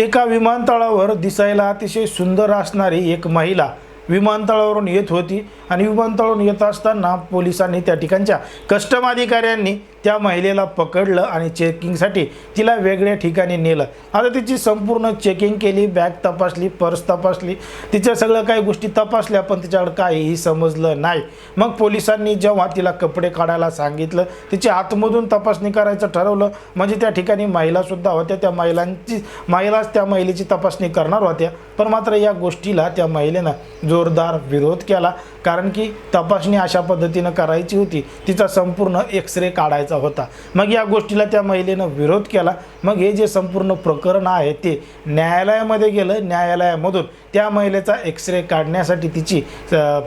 एका विमानतळावर दिसायला अतिशय सुंदर असणारी एक महिला विमानतळावरून येत होती आणि विमानतळावरून येत असताना पोलिसांनी त्या ठिकाणच्या कस्टम अधिकाऱ्यांनी त्या महिलेला पकडलं आणि चेकिंगसाठी तिला वेगळ्या ठिकाणी नेलं. आता तिची संपूर्ण चेकिंग केली बॅग तपासली पर्स तपासली तिच्या सगळं काही गोष्टी तपासल्या पण तिच्याकडे काहीही समजलं नाही. मग पोलिसांनी जेव्हा तिला कपडे काढायला सांगितलं तिच्या आतमधून तपासणी करायचं ठरवलं म्हणजे त्या ठिकाणी महिलासुद्धा होत्या त्या महिलांची महिलाच त्या महिलेची तपासणी करणार होत्या पण मात्र या गोष्टीला त्या महिलेनं जोरदार विरोध केला कारण की तपासणी अशा पद्धतीनं करायची होती तिचा संपूर्ण एक्सरे काढायचा होता. मग या गोष्टीला त्या महिलेनं विरोध केला. मग हे जे संपूर्ण प्रकरण आहे ते न्यायालयामध्ये गेलं. न्यायालयामधून त्या महिलेचा एक्सरे काढण्यासाठी तिची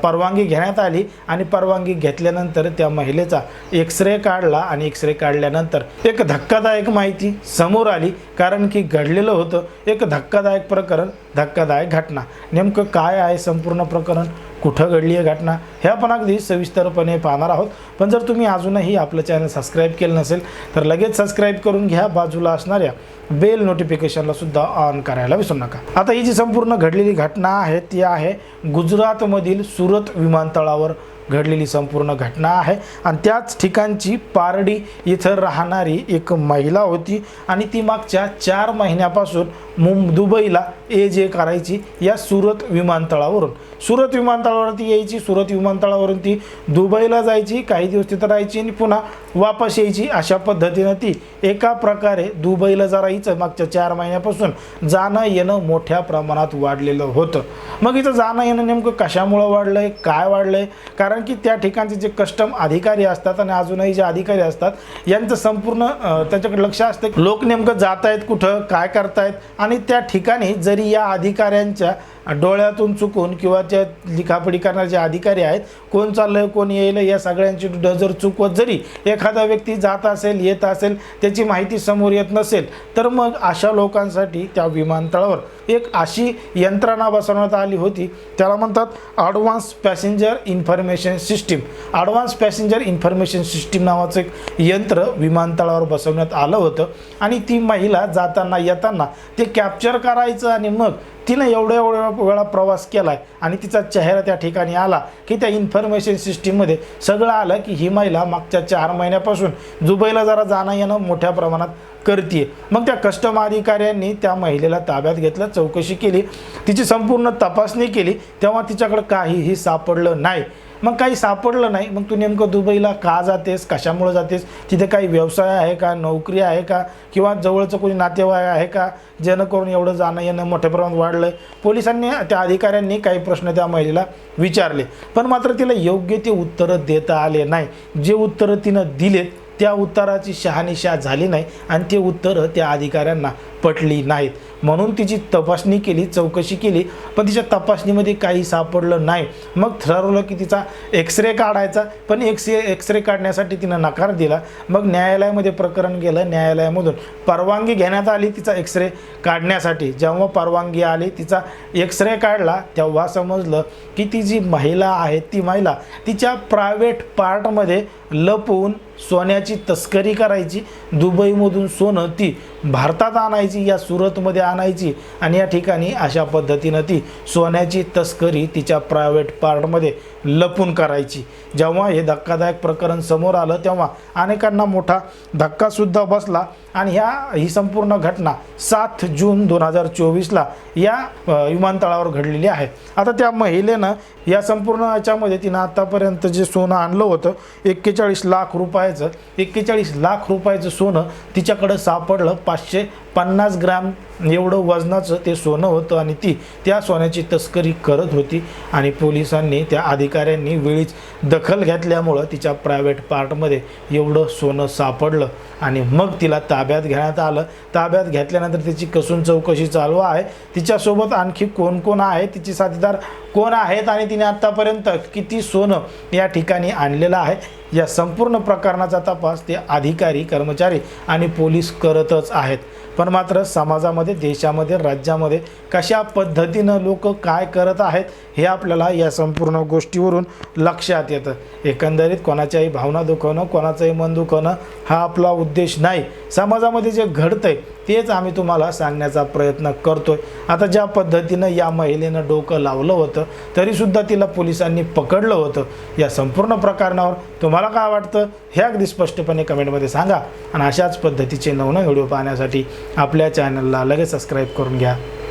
परवानगी घेण्यात आली आणि परवानगी घेतल्यानंतर त्या महिलेचा एक्सरे काढला आणि एक्सरे काढल्यानंतर एक धक्कादायक माहिती समोर आली. कारण की घडलेलं होतं. एक धक्कादायक प्रकरण धक्कादायक घटना. नेमकं काय आहे संपूर्ण प्रकरण? कुठं घडली आहे घटना हे आपण अगदी सविस्तरपणे पाहणार आहोत. पण जर तुम्ही अजूनही आपलं चॅनल सबस्क्राईब केलं नसेल तर लगेच सबस्क्राईब करून घ्या. बाजूला असणाऱ्या बेल नोटिफिकेशनला सुद्धा ऑन करायला विसरू नका. आता ही जी संपूर्ण घडलेली घटना आहे ती आहे गुजरातमधील सुरत विमानतळावर. घडलेली संपूर्ण घटना आहे. आणि त्याच ठिकाणची पारडी इथं राहणारी एक महिला होती. आणि ती मागच्या चार महिन्यापासून मुं दुबईला ए जे करायची या सुरत विमानतळावरून. सुरत विमानतळावरती यायची. सुरत विमानतळावरून ती दुबईला जायची. काही दिवस तिथं राहायची आणि पुन्हा वापस यायची अशा पद्धतीनं ती एका प्रकारे दुबईला जरा राहायचं मागच्या चार महिन्यापासून जाणं येणं मोठ्या प्रमाणात वाढलेलं होतं. मग इथं जाणं येणं नेमकं कशामुळं वाढलं आहे काय वाढलं आहे कारण कारण की त्या ठिकाणचे जे कस्टम अधिकारी असतात आणि अजूनही जे अधिकारी असतात यांचं संपूर्ण त्याच्याकडे त्यांच्याकडे लक्ष असतं लोक नेमकं जात आहेत कुठं काय करतायत. आणि त्या ठिकाणी जरी या अधिकाऱ्यांच्या डोळ्यातून चुकून किंवा त्या लिखापडी करणारे जे अधिकारी आहेत कोण चाललंय कोण येईल या सगळ्यांची डजर चुकवत जरी एखादा व्यक्ती जात असेल येत असेल त्याची माहिती समोर येत नसेल तर मग अशा लोकांसाठी त्या विमानतळावर एक अशी यंत्रणा बसवण्यात आली होती. त्याला म्हणतात advance passenger information system advance passenger information system नावाचं एक यंत्र विमानतळावर बसवण्यात आलं होतं. आणि ती महिला जाताना येताना ते कॅप्चर करायचं आणि मग तिनं एवढ्या एवढ्या वेळा प्रवास केला आहे आणि तिचा चेहरा त्या ठिकाणी आला की त्या इन्फॉर्मेशन सिस्टीममध्ये सगळं आलं की ही महिला मागच्या चार महिन्यापासून दुबईला जरा जाणं येणं मोठ्या प्रमाणात करते मग त्या कस्टम अधिकाऱ्यांनी त्या महिलेला ताब्यात घेतलं चौकशी केली तिची संपूर्ण तपासणी केली तेव्हा तिच्याकडं काहीही सापडलं नाही. मग काही सापडलं नाही. मग तू नेमकं दुबईला का जातेस? कशामुळं जातेस? तिथे काही व्यवसाय आहे का? नोकरी आहे का? किंवा जवळचं कोणी नातेवाईक आहे का? जेणेकरून एवढं जाणं येणं मोठ्या प्रमाणात वाढलं आहे पोलिसांनी त्या अधिकाऱ्यांनी काही प्रश्न त्या महिलेला विचारले. पण मात्र तिला योग्य ते उत्तरं देता आले नाही. जे उत्तरं तिनं दिलेत त्या उत्तराची शहानिशा झाली नाही आणि ते उत्तरं त्या अधिकाऱ्यांना पटली नाहीत. म्हणून तिची तपासणी केली चौकशी केली पण तिच्या तपासणीमध्ये काही सापडलं नाही. मग ठरवलं की तिचा एक्सरे काढायचा पण एक्सरे एक्सरे काढण्यासाठी तिनं नकार दिला. मग न्यायालयामध्ये प्रकरण गेलं न्यायालयामधून परवानगी घेण्यात आली तिचा एक्सरे काढण्यासाठी. जेव्हा परवानगी आली तिचा एक्सरे काढला तेव्हा समजलं की ती जी महिला आहे ती महिला तिच्या प्रायव्हेट पार्टमध्ये लपवून सोन्याची तस्करी करायची. दुबईमधून सोनं ती भारतात आणायची या सुरतमध्ये आणायची आणि या ठिकाणी अशा पद्धतीनं ती सोन्याची तस्करी तिच्या प्रायव्हेट पार्टमध्ये लपून करायची. जेव्हा हे धक्कादायक प्रकरण समोर आलं तेव्हा अनेकांना मोठा धक्कासुद्धा बसला. आणि ह्या ही संपूर्ण घटना सात जून दोन हजार चोवीसला या विमानतळावर घडलेली आहे. आता त्या महिलेनं या संपूर्ण याच्यामध्ये तिनं आतापर्यंत जे सोनं आणलं होतं एक्केचाळीस लाख रुपयाचं एक्केचाळीस लाख रुपयाचं सोनं तिच्याकडं सापडलं. पाचशे पन्नास ग्राम एवढं वजनाचं ते सोनं होतं आणि ती त्या सोन्याची तस्करी करत होती. आणि पोलिसांनी त्या अधिकाऱ्यांनी वेळीच दखल घेतल्यामुळं तिच्या प्रायव्हेट पार्टमध्ये एवढं सोनं सापडलं. आणि मग तिला ताब्यात घेण्यात आलं. ताब्यात घेतल्यानंतर तिची कसून चौकशी चालू आहे. तिच्यासोबत आणखी कोण कोण आहे तिची साथीदार कोण आहेत? आणि तिने आत्तापर्यंत किती सोनं या ठिकाणी आणलेलं आहे? या संपूर्ण प्रकरणाचा तपास ते अधिकारी कर्मचारी आणि पोलीस करतच आहेत. पण पण मात्र समाजामध्ये देशामध्ये राज्यामध्ये कशा पद्धतीनं लोक काय करत आहेत हे आपल्याला या संपूर्ण गोष्टीवरून लक्षात येतं. एकंदरीत कोणाच्याही भावना दुखवणं कोणाचंही मन दुखवणं हा आपला उद्देश नाही. समाजामध्ये जे घडतं आहे तेच आम्ही तुम्हाला सांगण्याचा प्रयत्न करतोय. आता ज्या पद्धतीनं या महिलेनं डोकं लावलं होतं तरीसुद्धा तिला पोलिसांनी पकडलं होतं या संपूर्ण प्रकरणावर. तुम्हाला काय वाटतं? हे अगदी स्पष्टपणे कमेंटमध्ये सांगा. आणि अशाच पद्धतीचे नवनव व्हिडिओ पाहण्यासाठी आपल्या चॅनलला लगेच सबस्क्राईब करून घ्या.